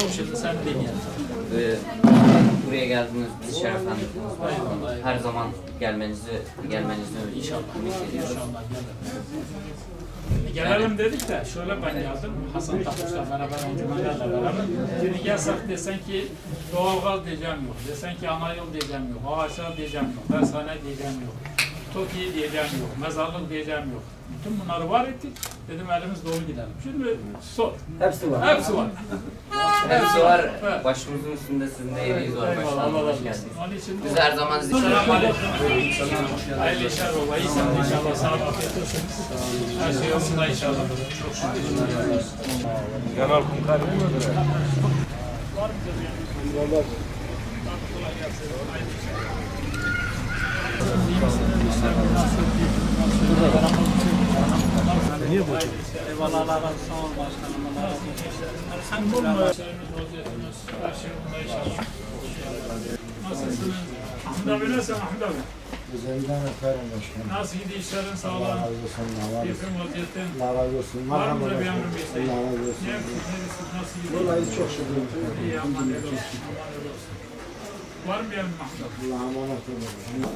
Çok şimdi sen değil buraya geldiniz, bizi şereflendirdiniz. Her zaman gelmenizi, gelmenizi İnşallah. ümit gelelim. Dedik de şöyle ben geldim. Hasan Tapuş'la beraber encümenlerle beraber. Şimdi gelsek desen ki doğalgaz diyeceğim yok. Desen ki ana yol diyeceğim yok. Ağaçlar diyeceğim yok. Dershane diyeceğim yok. TOKİ diyeceğim yok. Mezarlık diyeceğim yok. Bütün bunları var ettik. Dedim elimiz dolu gidelim. Şimdi sor. Hepsi var. Hepsi var. Hepsi var. Evet. Başımızın üstünde sizin de emeğiniz var. Başkanım. Hoş razı olsun. geldiniz. Onun için Biz her zaman sizi Aleyküm. Hayırlı işler baba. İyisin inşallah. Sağ ol. Afiyet olsun. Her şey yolunda inşallah. Çok şükür. Yanal Kumkar değil mi? Var mı Kolay gelsin. Hayırlı işler. Niye bu? Eyvallah Allah razı olsun. Sağ ol başkanım. Allah razı olsun. Elhamdülillah. Vaziyetimiz, her şey yolunda inşallah. Nasılsınız? Ahmet abi nasılsın Ahmet abi? Güzelden öperim başkanım. Nasıl gidiyor işlerin Allah sağlığın? razı olsun. Allah razı olsun. Vaziyetin? Allah razı olsun. Var mı Merhaba bir emrin bir isteğin? Allah razı olsun. Ne yapıyorsunuz? Nasıl gidiyor? Vallahi çok şükür. İyi aman olsun. Aman olsun. Var mı bir Ahmet abi? Allah'a emanet olun.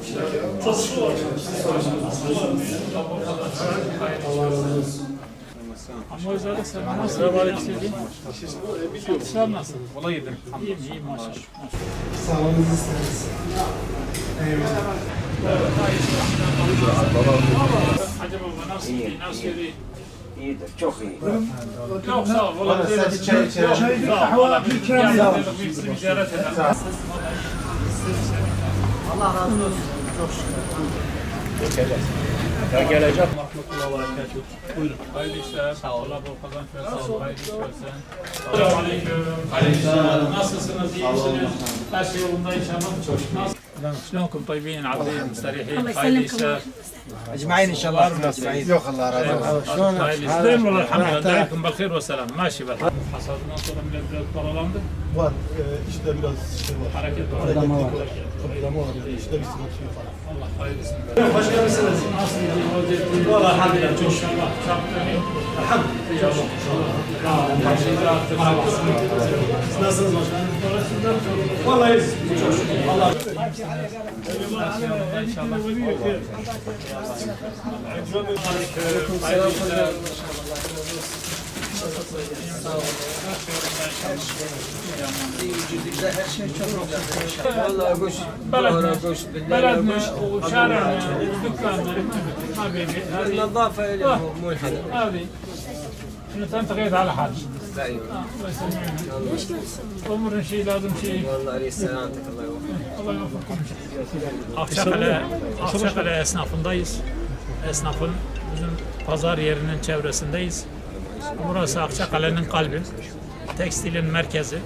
Ama özellikle sen nasıl gidiyor? Satışlar nasıl? Kolay yedim. İyiyim iyiyim maşallah. Sağlığınızı isteriz. Eyvallah. Hacı baba nasıl gidiyor? Nasıl gidiyor? İyidir, çok iyi. Yok sağ ol. Valla Bana sadece çay içelim. Çay kahve valla bir kere geldik. Bir sizi bir ziyaret edelim. Ya gelecek rahmetullah olarak geçiyor. Buyurun. Hayırlı işler. Sağ ol. Allah bol kazanç versin. Hayırlı iş versin. Selamun aleyküm. Aleyküm. Nasılsınız? İyi misiniz? Her şey yolunda inşallah. Nasıl? شلونكم طيبين عابدين مستريحين الله خير يسلمكم الشهر اجمعين ان شاء الله في ناس سعيد Yok Allah razı olsun. خير الشهر دايما والله الحمد لله دايمكم بالخير والسلام ماشي بالحال hasadından sonra bile biraz paralandı. Var. E, işte biraz şey var. Hareket var. Kıplama var. Kıplama var. Yani. İşte bir sıkıntı var. Allah hayırlısını versin. Hoş geldiniz. Nasılsınız? Valla hamdülillah. Çok şükür. Elhamdülillah. Siz nasılsınız başkanım? Vallahi çok şükür. Allah İnşallah. Aleyküm selam. Hayırlı işler. والله قش بلدنا قش بالليل بلدنا قش وشارعنا ودكاننا حبيبي هذه النظافه اللي مو الحل هذه انت انت غير على حال ايوه آه، الله يسلمك امر شيء لازم شيء والله عليه سلامتك الله يوفقك Allah yavrukum. Akçakale, Akçakale esnafındayız. Esnafın bizim pazar yerinin çevresindeyiz. Burası Akçakale'nin kalbi. Tekstilin merkezi.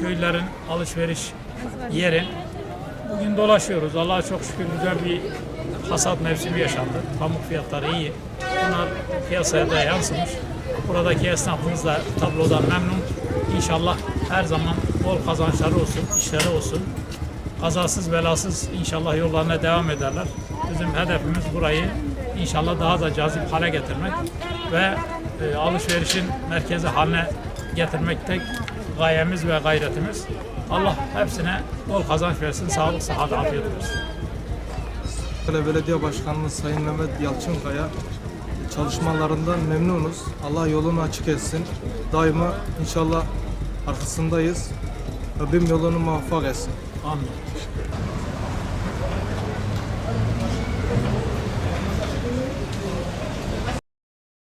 Köylerin alışveriş yeri. Bugün dolaşıyoruz. Allah'a çok şükür güzel bir hasat mevsimi yaşandı. Pamuk fiyatları iyi. Bunlar piyasaya da yansımış. Buradaki esnafımız da tablodan memnun. İnşallah her zaman bol kazançları olsun, işleri olsun kazasız belasız inşallah yollarına devam ederler. Bizim hedefimiz burayı inşallah daha da cazip hale getirmek ve e, alışverişin merkezi haline getirmekte gayemiz ve gayretimiz. Allah hepsine bol kazanç versin, sağlık, sıhhat, afiyet versin. Ankara Belediye Başkanımız Sayın Mehmet Yalçınkaya çalışmalarından memnunuz. Allah yolunu açık etsin. Daima inşallah arkasındayız. Rabbim yolunu muvaffak etsin. Amin.